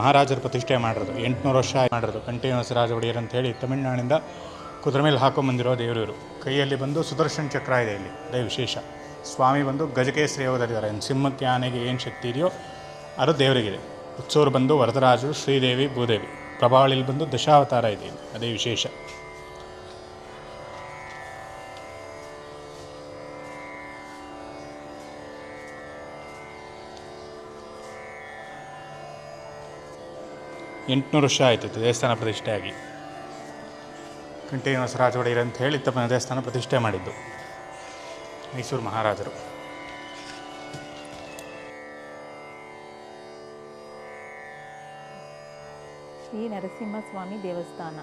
ಮಹಾರಾಜರು ಪ್ರತಿಷ್ಠೆ ಮಾಡಿರೋದು, ಎಂಟುನೂರು ವರ್ಷ ಮಾಡಿರೋದು ಕಂಟಿನ್ಯೂಸ್ ರಾಜ ಒಡೆಯರ್ ಅಂತ ಹೇಳಿ ತಮಿಳುನಾಡಿಂದ ಕುದುರೆ ಮೇಲೆ ಹಾಕೊಂಬಂದಿರೋ ದೇವರು ಕೈಯಲ್ಲಿ ಬಂದು ಸುದರ್ಶನ ಚಕ್ರ ಇದೆ ಇಲ್ಲಿ, ಅದೇ ವಿಶೇಷ. ಸ್ವಾಮಿ ಬಂದು ಗಜಕೇಸರಿ ಯೋಗದಲ್ಲಿದ್ದಾರೆ ಸಿಂಹಕ್ಕೆ ಆನೆಗೆ ಏನು ಶಕ್ತಿ ಇದೆಯೋ ಅದು ದೇವರಿಗಿದೆ. ಹುಚ್ಚೂರು ಬಂದು ವರದರಾಜು ಶ್ರೀದೇವಿ, ಭೂದೇವಿ. ಪ್ರಭಾವಳಿಲಿ ಬಂದು ದಶಾವತಾರ ಇದೆ ಅದೇ ವಿಶೇಷ. ಎಂಟುನೂರು ವರ್ಷ ಆಯಿತು ದೇವಸ್ಥಾನ ಪ್ರತಿಷ್ಠೆ ಆಗಿ. ಕಂಟಿನ್ಯೂಸ್ ರಾಜ ಒಡೆಯರ್ ಅಂತ ಹೇಳಿ ತಮ್ಮ ದೇವಸ್ಥಾನ ಪ್ರತಿಷ್ಠೆ ಮಾಡಿದ್ದು. ಮೈಸೂರು ಮಹಾರಾಜರು. ಶ್ರೀ ನರಸಿಂಹಸ್ವಾಮಿ ದೇವಸ್ಥಾನ.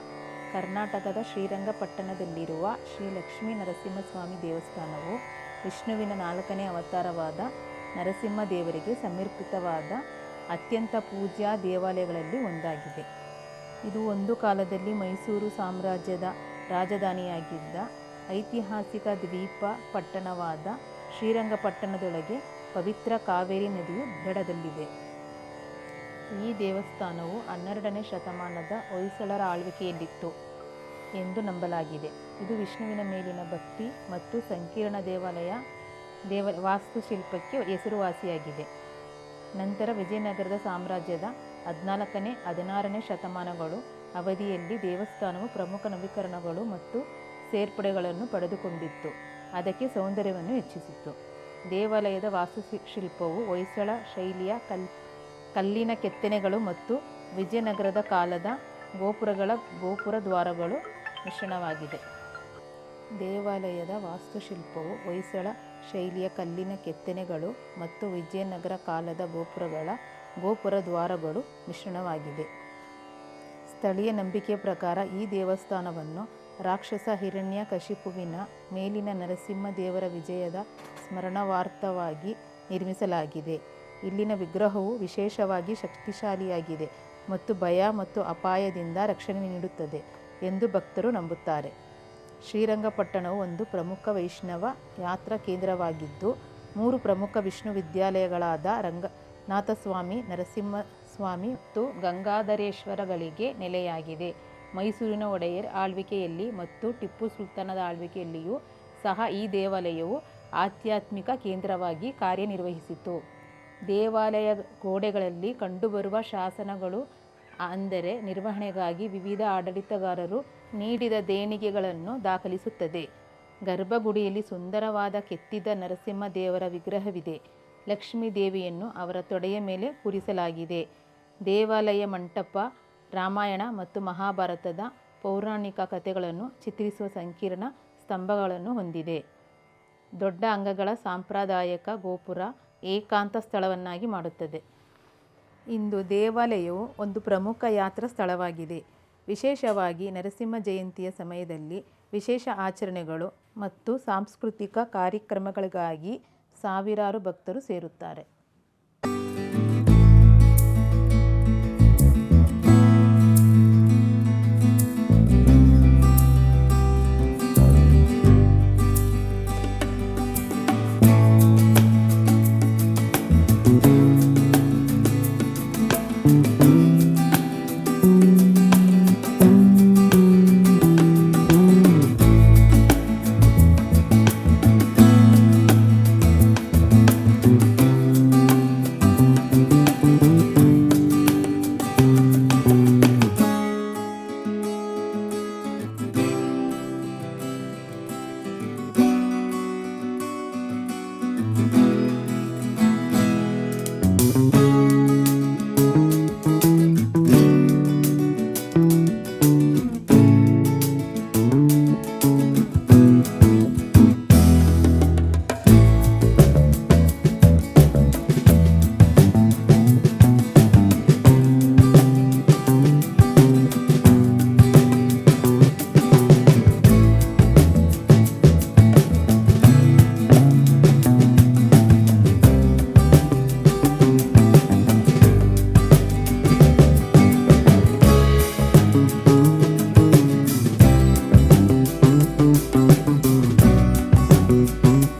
ಕರ್ನಾಟಕದ ಶ್ರೀರಂಗಪಟ್ಟಣದಲ್ಲಿರುವ ಶ್ರೀ ಲಕ್ಷ್ಮೀ ನರಸಿಂಹಸ್ವಾಮಿ ದೇವಸ್ಥಾನವು ವಿಷ್ಣುವಿನ ನಾಲ್ಕನೇ ಅವತಾರವಾದ ನರಸಿಂಹ ದೇವರಿಗೆ ಸಮರ್ಪಿತವಾದ ಅತ್ಯಂತ ಪೂಜ್ಯ ದೇವಾಲಯಗಳಲ್ಲಿ ಒಂದಾಗಿದೆ. ಇದು ಒಂದು ಕಾಲದಲ್ಲಿ ಮೈಸೂರು ಸಾಮ್ರಾಜ್ಯದ ರಾಜಧಾನಿಯಾಗಿದ್ದ ಐತಿಹಾಸಿಕ ದ್ವೀಪ ಪಟ್ಟಣವಾದ ಶ್ರೀರಂಗಪಟ್ಟಣದೊಳಗೆ ಪವಿತ್ರ ಕಾವೇರಿ ನದಿಯು ದಡದಲ್ಲಿದೆ. ಈ ದೇವಸ್ಥಾನವು ಹನ್ನೆರಡನೇ ಶತಮಾನದ ಹೊಯ್ಸಳರ ಆಳ್ವಿಕೆಯಲ್ಲಿತ್ತು ಎಂದು ನಂಬಲಾಗಿದೆ. ಇದು ವಿಷ್ಣುವಿನ ಮೇಲಿನ ಭಕ್ತಿ ಮತ್ತು ಸಂಕೀರ್ಣ ದೇವಾಲಯ ದೇವ ವಾಸ್ತುಶಿಲ್ಪಕ್ಕೆ ಹೆಸರುವಾಸಿಯಾಗಿದೆ. ನಂತರ ವಿಜಯನಗರದ ಸಾಮ್ರಾಜ್ಯದ ಹದಿನಾಲ್ಕನೇ, ಹದಿನಾರನೇ ಶತಮಾನಗಳು, ಅವಧಿಯಲ್ಲಿ ದೇವಸ್ಥಾನವು ಪ್ರಮುಖ ನವೀಕರಣಗಳು ಮತ್ತು ಸೇರ್ಪಡೆಗಳನ್ನು ಪಡೆದುಕೊಂಡಿತ್ತು. ಅದಕ್ಕೆ ಸೌಂದರ್ಯವನ್ನು ಹೆಚ್ಚಿಸಿತ್ತು. ದೇವಾಲಯದ ವಾಸ್ತುಶಿಲ್ಪವು ಹೊಯ್ಸಳ ಶೈಲಿಯ ಕಲ್, ಕಲ್ಲಿನ ಕೆತ್ತನೆಗಳು ಮತ್ತು ವಿಜಯನಗರದ ಕಾಲದ ಗೋಪುರಗಳ ಗೋಪುರ ದ್ವಾರಗಳು ಮಿಶ್ರಣವಾಗಿದೆ. ದೇವಾಲಯದ ವಾಸ್ತುಶಿಲ್ಪವು ಹೊಯ್ಸಳ ಶೈಲಿಯ ಕಲ್ಲಿನ ಕೆತ್ತನೆಗಳು ಮತ್ತು ವಿಜಯನಗರ ಕಾಲದ ಗೋಪುರಗಳ ಗೋಪುರ ದ್ವಾರಗಳು ಮಿಶ್ರಣವಾಗಿದೆ. ಸ್ಥಳೀಯ ನಂಬಿಕೆಯ ಪ್ರಕಾರ ಈ ದೇವಸ್ಥಾನವನ್ನು ರಾಕ್ಷಸ ಹಿರಣ್ಯ ಕಶಿಪುವಿನ ಮೇಲಿನ ನರಸಿಂಹ ದೇವರ ವಿಜಯದ ಸ್ಮರಣಾರ್ಥವಾಗಿ ನಿರ್ಮಿಸಲಾಗಿದೆ. ಇಲ್ಲಿನ ವಿಗ್ರಹವು ವಿಶೇಷವಾಗಿ ಶಕ್ತಿಶಾಲಿಯಾಗಿದೆ ಮತ್ತು ಭಯ ಮತ್ತು ಅಪಾಯದಿಂದ ರಕ್ಷಣೆ ನೀಡುತ್ತದೆ ಎಂದು ಭಕ್ತರು ನಂಬುತ್ತಾರೆ. ಶ್ರೀರಂಗಪಟ್ಟಣವು ಒಂದು ಪ್ರಮುಖ ವೈಷ್ಣವ ಯಾತ್ರಾ ಕೇಂದ್ರವಾಗಿದ್ದು, ಮೂರು ಪ್ರಮುಖ ವಿಷ್ಣು ವಿದ್ಯಾಲಯಗಳಾದ ರಂಗನಾಥಸ್ವಾಮಿ ನರಸಿಂಹಸ್ವಾಮಿ ಮತ್ತು ಗಂಗಾಧರೇಶ್ವರಗಳಿಗೆ ನೆಲೆಯಾಗಿದೆ. ಮೈಸೂರಿನ ಒಡೆಯರ್ ಆಳ್ವಿಕೆಯಲ್ಲಿ ಮತ್ತು ಟಿಪ್ಪು ಸುಲ್ತಾನದ ಆಳ್ವಿಕೆಯಲ್ಲಿಯೂ ಸಹ ಈ ದೇವಾಲಯವು ಆಧ್ಯಾತ್ಮಿಕ ಕೇಂದ್ರವಾಗಿ ಕಾರ್ಯನಿರ್ವಹಿಸಿತು. ದೇವಾಲಯ ಗೋಡೆಗಳಲ್ಲಿ ಕಂಡುಬರುವ ಶಾಸನಗಳು ಅಂದರೆ ನಿರ್ವಹಣೆಗಾಗಿ ವಿವಿಧ ಆಡಳಿತಗಾರರು ನೀಡಿದ ದೇಣಿಗೆಗಳನ್ನು ದಾಖಲಿಸುತ್ತದೆ. ಗರ್ಭಗುಡಿಯಲ್ಲಿ ಸುಂದರವಾದ ಕೆತ್ತಿದ ನರಸಿಂಹ ದೇವರ ವಿಗ್ರಹವಿದೆ. ಲಕ್ಷ್ಮೀ ದೇವಿಯನ್ನು ಅವರ ತೊಡೆಯ ಮೇಲೆ ಕೂರಿಸಲಾಗಿದೆ. ದೇವಾಲಯ ಮಂಟಪ, ರಾಮಾಯಣ ಮತ್ತು ಮಹಾಭಾರತದ ಪೌರಾಣಿಕ ಕಥೆಗಳನ್ನು ಚಿತ್ರಿಸುವ ಸಂಕೀರ್ಣ ಸ್ತಂಭಗಳನ್ನು ಹೊಂದಿದೆ. ದೊಡ್ಡ ಅಂಗಗಳ ಸಾಂಪ್ರದಾಯಿಕ ಗೋಪುರ ಏಕಾಂತ ಸ್ಥಳವನ್ನಾಗಿ ಮಾಡುತ್ತದೆ. ಇಂದು ದೇವಾಲಯವು ಒಂದು ಪ್ರಮುಖ ಯಾತ್ರಾ ಸ್ಥಳವಾಗಿದೆ. ವಿಶೇಷವಾಗಿ ನರಸಿಂಹ ಜಯಂತಿಯ ಸಮಯದಲ್ಲಿ ವಿಶೇಷ ಆಚರಣೆಗಳು ಮತ್ತು ಸಾಂಸ್ಕೃತಿಕ ಕಾರ್ಯಕ್ರಮಗಳಿಗಾಗಿ ಸಾವಿರಾರು ಭಕ್ತರು ಸೇರುತ್ತಾರೆ.